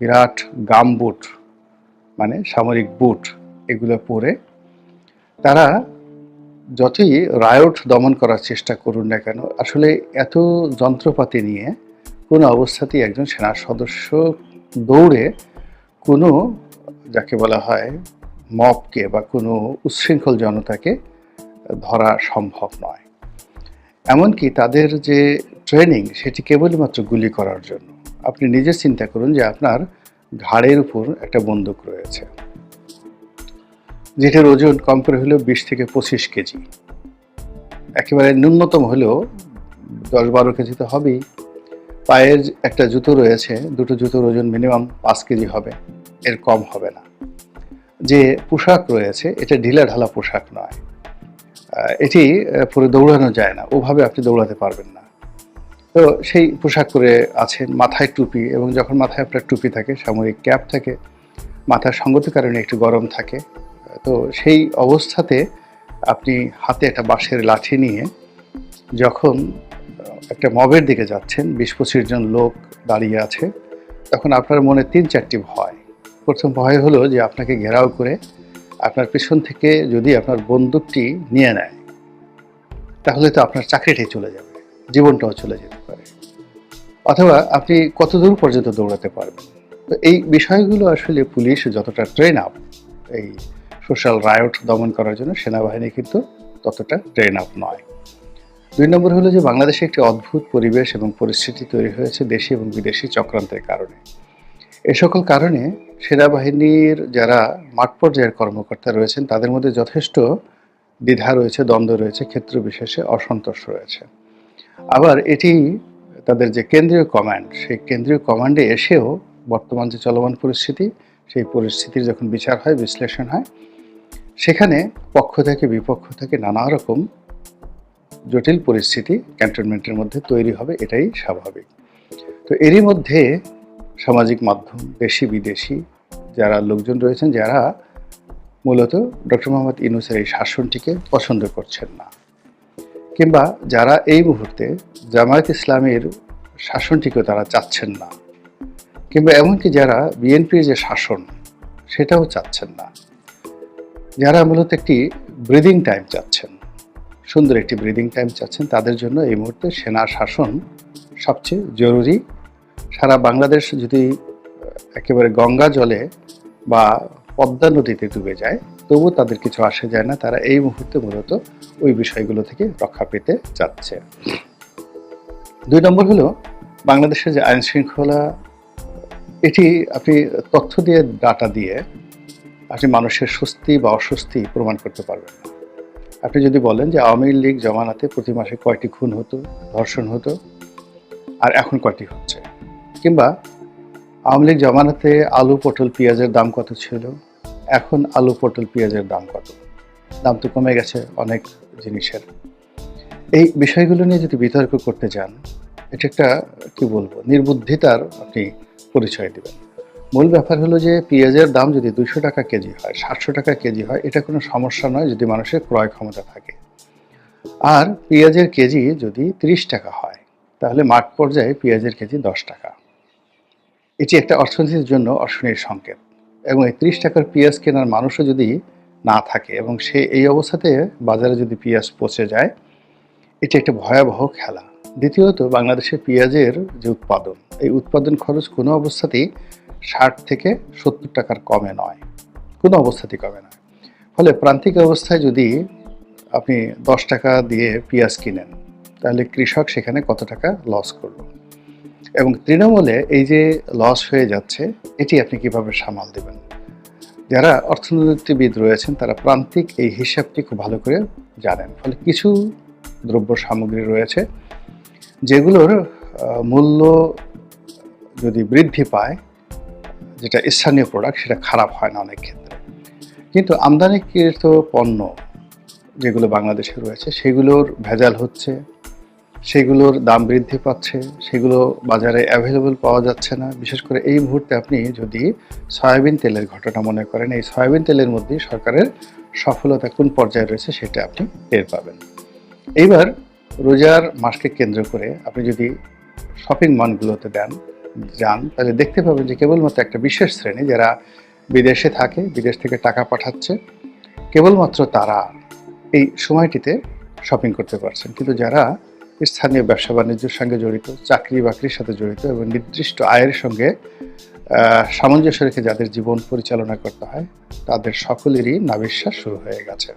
বিরাট গাম বুট মানে সামরিক বুট এগুলো পরে তারা যতই রায়ট দমন করার চেষ্টা করুন না কেন, আসলে এত যন্ত্রপাতি নিয়ে কোনো অবস্থাতেই একজন সেনা সদস্য দৌড়ে কোনো যাকে বলা হয় মপকে বা কোনো উচ্ছৃঙ্খল জনতাকে ধরা সম্ভব নয়। এমনকি তাদের যে ট্রেনিং সেটি কেবলমাত্র গুলি করার জন্য। আপনি নিজে চিন্তা করুন যে আপনার ঘাড়ের উপর একটা বন্দুক রয়েছে। যেটার ওজন কম করে হলেও বিশ থেকে পঁচিশ কেজি। একেবারে ন্যূনতম হলেও দশ বারো কেজি তো হবেই। পায়ের একটা জুতো রয়েছে, দুটো জুতোর ওজন মিনিমাম পাঁচ কেজি হবে, এর কম হবে না। যে পোশাক রয়েছে, এটা ঢিলা ঢালা পোশাক নয়। এটি পরে দৌড়ানো যায় না, ওভাবে আপনি দৌড়াতে পারবেন না। তো সেই পোশাক পরে আছেন, মাথায় টুপি এবং যখন মাথায় আপনার টুপি থাকে সামরিক ক্যাপ থাকে, মাথার সঙ্গতির কারণে একটু গরম থাকে, তো সেই অবস্থাতে আপনি হাতে একটা বাঁশের লাঠি নিয়ে যখন একটা মবের দিকে যাচ্ছেন, বিশ পঁচিশ জন লোক দাঁড়িয়ে আছে, তখন আপনার মনে তিন চারটি ভয়। প্রথম ভয় হলো যে আপনাকে ঘেরাও করে আপনার পেছন থেকে যদি আপনার বন্দুকটি নিয়ে নেয়, তাহলে তো আপনার চাকরিটাই চলে যাবে, জীবনটাও চলে পারে অথবা আপনি কত দূর পর্যন্ত দৌড়াতে পারবেন? তো এই বিষয়গুলো আসলে পুলিশ যতটা ট্রেন আপ এই সোশ্যাল রায়ট দমন করার জন্য সেনাবাহিনী কিন্তু ততটা ট্রেন আপ নয়। দুই নম্বর হলো যে বাংলাদেশে একটি অদ্ভুত পরিবেশ এবং পরিস্থিতি তৈরি হয়েছে দেশি এবং বিদেশি চক্রান্তের কারণে। এ সকল কারণে সেনাবাহিনীর যারা মাঠ পর্যায়ের কর্মকর্তা রয়েছেন, তাদের মধ্যে যথেষ্ট দ্বিধা রয়েছে, দ্বন্দ্ব রয়েছে, ক্ষেত্র বিশেষে অসন্তোষ রয়েছে। আবার এটি তাদের যে কেন্দ্রীয় কমান্ড, সেই কেন্দ্রীয় কমান্ডে এসেও বর্তমান যে চলমান পরিস্থিতি, সেই পরিস্থিতির যখন বিচার হয়, বিশ্লেষণ হয়, সেখানে পক্ষ থেকে বিপক্ষ থেকে নানা রকম জটিল পরিস্থিতি ক্যান্টনমেন্টের মধ্যে তৈরি হবে, এটাই স্বাভাবিক। তো এরই মধ্যে সামাজিক মাধ্যম, দেশি বিদেশি যারা লোকজন রয়েছেন, যারা মূলত ডক্টর মোহাম্মদ ইনুসের এই শাসনটিকে পছন্দ করছেন না। কিংবা যারা এই মুহূর্তে জামায়াত ইসলামের শাসনটিকে তারা চাচ্ছেন না, কিংবা এমনকি যারা বিএনপির যে শাসন সেটাও চাচ্ছেন না, যারা মূলত একটি ব্রিদিং টাইম চাচ্ছেন, সুন্দর একটি ব্রিদিং টাইম চাচ্ছেন, তাদের জন্য এই মুহূর্তে সেনা শাসন সবচেয়ে জরুরি। সারা বাংলাদেশ যদি একেবারে গঙ্গা জলে বা পদ্মা নদীতে ডুবে যায় তবু তাদের কিছু আসে যায় না। তারা এই মুহূর্তে মূলত ওই বিষয়গুলো থেকে রক্ষা পেতে যাচ্ছে। দুই নম্বর হলো বাংলাদেশের যে আইন শৃঙ্খলা, এটি আপনি তথ্য দিয়ে, ডাটা দিয়ে আপনি মানুষের স্বস্তি বা অস্বস্তি প্রমাণ করতে পারবেন। না আপনি যদি বলেন যে আওয়ামী লীগ জমানাতে প্রতি মাসে কয়টি খুন হতো, ধর্ষণ হতো, আর এখন কয়টি হচ্ছে? কিংবা আওয়ামী লীগ জমানাতে আলু, পটল, পেঁয়াজের দাম কত ছিল? এখন আলু, পটল, পেঁয়াজের দাম কত? দাম তো কমে গেছে অনেক জিনিসের। এই বিষয়গুলো নিয়ে যদি বিতর্ক করতে যান, এটা একটা, কি বলব, নির্বুদ্ধিতার আপনি পরিচয় দেবেন। মূল ব্যাপার হলো যে, পেঁয়াজের দাম যদি দুশো টাকা কেজি হয়, সাতশো টাকা কেজি হয়, এটা কোনো সমস্যা নয় যদি মানুষের ক্রয় ক্ষমতা থাকে। আর পেঁয়াজের কেজি যদি তিরিশ টাকা হয়, তাহলে মাঠ পর্যায়ে পেঁয়াজের কেজি দশ টাকা। এটি একটা অর্থনীতির জন্য অশনীর সংকেত। এবং এই ত্রিশ টাকার পেঁয়াজ কেনার মানুষও যদি না থাকে এবং সে এই অবস্থাতে বাজারে যদি পেঁয়াজ পচে যায়, এটি একটা ভয়াবহ খেলা। দ্বিতীয়ত বাংলাদেশের পেঁয়াজের যে উৎপাদন, এই উৎপাদন খরচ কোনো অবস্থাতেই ষাট থেকে সত্তর টাকার কমে নয়। কোনো অবস্থাতেই কমে নয়। ফলে প্রান্তিক অবস্থায় যদি আপনি দশ টাকা দিয়ে পেঁয়াজ কিনেন, তাহলে কৃষক সেখানে কত টাকা লস করল? এবং তৃণমূলে এই যে লস হয়ে যাচ্ছে, এটি আপনি কীভাবে সামাল দেবেন? যারা অর্থনীতিবিদ রয়েছেন, তারা প্রান্তিক এই হিসাবটি খুব ভালো করে জানেন। ফলে কিছু দ্রব্য সামগ্রী রয়েছে, যেগুলোর মূল্য যদি বৃদ্ধি পায়, যেটা স্থানীয় প্রোডাক্ট সেটা খারাপ হয় না অনেক ক্ষেত্রে। কিন্তু আমদানিকৃত পণ্য যেগুলো বাংলাদেশে রয়েছে, সেগুলোর ভেজাল হচ্ছে সেগুলোর দাম বৃদ্ধি পাচ্ছে, সেগুলো বাজারে অ্যাভেলেবল পাওয়া যাচ্ছে না। বিশেষ করে এই মুহূর্তে আপনি যদি সয়াবিন তেলের ঘটনা মনে করেন, এই সয়াবিন তেলের মধ্যে সরকারের সফলতা কোন পর্যায়ে রয়েছে সেটা আপনি টের পাবেন। এইবার রোজার মাসকে কেন্দ্র করে আপনি যদি শপিং মলগুলোতে দেন, যান, তাহলে দেখতে পাবেন যে কেবলমাত্র একটা বিশেষ শ্রেণি যারা বিদেশে থাকে, বিদেশ থেকে টাকা পাঠাচ্ছে, কেবলমাত্র তারা এই সময়টিতে শপিং করতে পারছেন। কিন্তু যারা স্থানীয় ব্যবসা বাণিজ্যের সঙ্গে জড়িত, চাকরি বাকরির সাথে জড়িত এবং নির্দিষ্ট আয়ের সঙ্গে সামঞ্জস্য রেখে যাদের জীবন পরিচালনা করতে হয়, তাদের সকলেরই নাবিশ্বাস শুরু হয়ে গেছে।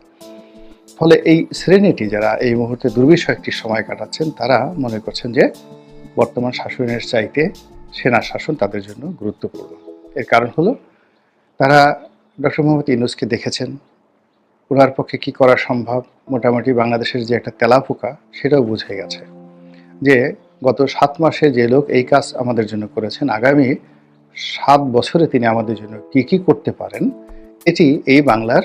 ফলে এই শ্রেণীটি যারা এই মুহূর্তে দুর্বিষহ একটি সময় কাটাচ্ছেন, তারা মনে করছেন যে বর্তমান শাসনের চাইতে সেনা শাসন তাদের জন্য গুরুত্বপূর্ণ। এর কারণ হলো, তারা ডক্টর মোহাম্মদ ইউনুসকে দেখেছেন ওনার পক্ষে কি করা সম্ভব? মোটামুটি বাংলাদেশের যে একটা তেলাপোকা, সেটাও বুঝে গেছে যে গত সাত মাসে যে লোক এই কাজ আমাদের জন্য করেছেন, আগামী সাত বছরে তিনি আমাদের জন্য কি কি করতে পারেন, এটি এই বাংলার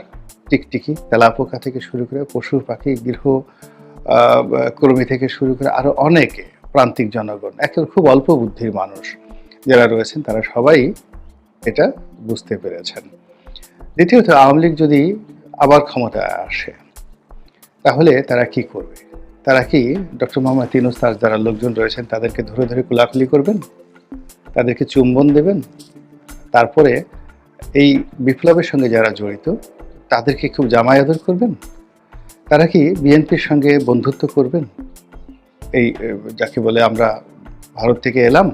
টিকটিকি, তেলাপোকা থেকে শুরু করে পশু পাখি, গৃহ কর্মী থেকে শুরু করে আরও অনেকে প্রান্তিক জনগণ, একেবারে খুব অল্প বুদ্ধির মানুষ যারা রয়েছেন, তারা সবাই এটা বুঝতে পেরেছেন। দ্বিতীয়ত, আওয়ামী লীগ যদি আবার ক্ষমতায় আসে। তাহলে তারা কি করবে? তারা কি ডক্টর মোহাম্মদ ইউনুস, তার যারা লোকজন রয়েছেন, তাদেরকে ধরে ধরে কোলাকুলি করবেন? তাদেরকে চুম্বন দেবেন? তারপরে এই বিপ্লবের সঙ্গে যারা জড়িত, তাদেরকে খুব জামাই আদর করবেন? তারা কি বিএনপির সঙ্গে বন্ধুত্ব করবেন? এই যাকে বলে আমরা ভারত থেকে এলাম,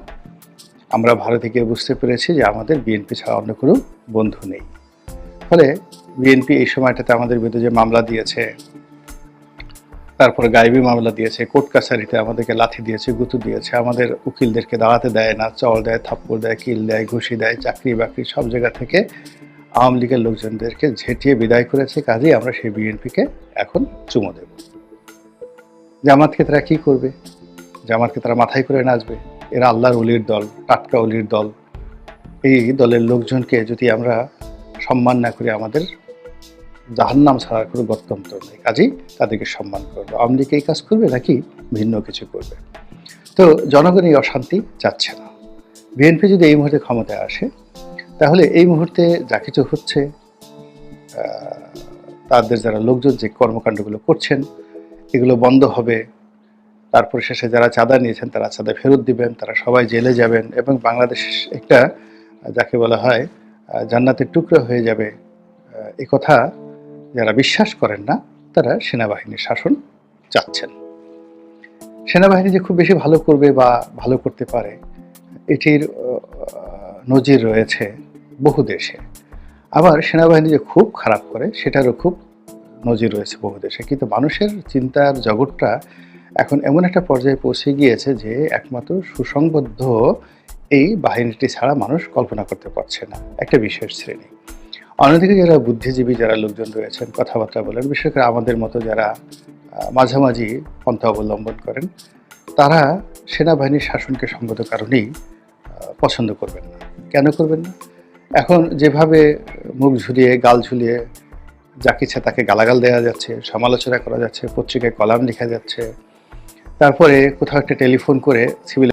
আমরা ভারত থেকে বুঝতে পেরেছি যে আমাদের বিএনপি ছাড়া অন্য কোনো বন্ধু নেই। ফলে বিএনপি এই সময়টাতে আমাদের বিরুদ্ধে যে মামলা দিয়েছে, তারপরে গায়েবী মামলা দিয়েছে, কোর্ট কাছারিতে আমাদেরকে লাথি দিয়েছে, গুতু দিয়েছে, আমাদের উকিলদেরকে দাঁড়াতে দেয় না, চল দেয়, থাপ্পড় দেয়, কিল দেয়, ঘুষি দেয়, চাকরি বাকরি সব জায়গা থেকে আওয়ামী লীগের লোকজনদেরকে ঝেঁটিয়ে বিদায় করেছে, কাজেই আমরা সেই বিএনপিকে এখন চুমো দেব। জামাতকে তারা কি করবে? জামাতকে তারা মাথায় করে নাচবে। এরা আল্লাহর অলির দল, টাটকা অলির দল। এই দলের লোকজনকে যদি আমরা সম্মান না করে আমাদের জাহান্নাম ছাড়ার কোনো গত্যন্তর নেই। কাজেই তাদেরকে সম্মান করব। আওয়ামী লীগ এই কাজ করবে নাকি ভিন্ন কিছু করবে? তো জনগণ এই অশান্তি চাচ্ছে না। বিএনপি যদি এই মুহূর্তে ক্ষমতায় আসে, তাহলে এই মুহূর্তে যা কিছু হচ্ছে তাদের যারা লোকজন যে কর্মকাণ্ডগুলো করছেন, এগুলো বন্ধ হবে। তারপরে শেষে যারা চাঁদা নিয়েছেন, তারা চাঁদা ফেরত দিবেন, তারা সবাই জেলে যাবেন এবং বাংলাদেশ একটা, যাকে বলা হয় জান্নাতের টুকরো হয়ে যাবে। এ কথা যারা বিশ্বাস করেন না, তারা সেনাবাহিনীর শাসন চাচ্ছেন। সেনাবাহিনী যে খুব বেশি ভালো করবে বা ভালো করতে পারে, এটির নজির রয়েছে বহু দেশে। আবার সেনাবাহিনী যে খুব খারাপ করে, সেটারও খুব নজির রয়েছে বহু দেশে। কিন্তু মানুষের চিন্তার জগৎটা এখন এমন একটা পর্যায়ে পৌঁছে গিয়েছে যে একমাত্র সুসংবদ্ধ এই বাহিনীটি ছাড়া মানুষ কল্পনা করতে পারছে না, একটা বিশেষ শ্রেণি। অন্যদিকে যারা বুদ্ধিজীবী, যারা লোকজন রয়েছেন, কথাবার্তা বলেন, বিশেষ করে আমাদের মতো যারা মাঝামাঝি পন্থা অবলম্বন করেন, তারা সেনাবাহিনীর শাসনকে সঙ্গত কারণেই পছন্দ করবেন না। কেন করবেন না? এখন যেভাবে মুখ ঝুলিয়ে, গাল ঝুলিয়ে যাকে ইচ্ছা তাকে গালাগাল দেওয়া যাচ্ছে, সমালোচনা করা যাচ্ছে, পত্রিকায় কলাম লেখা যাচ্ছে, তারপরে কোথাও একটা টেলিফোন করে সিভিল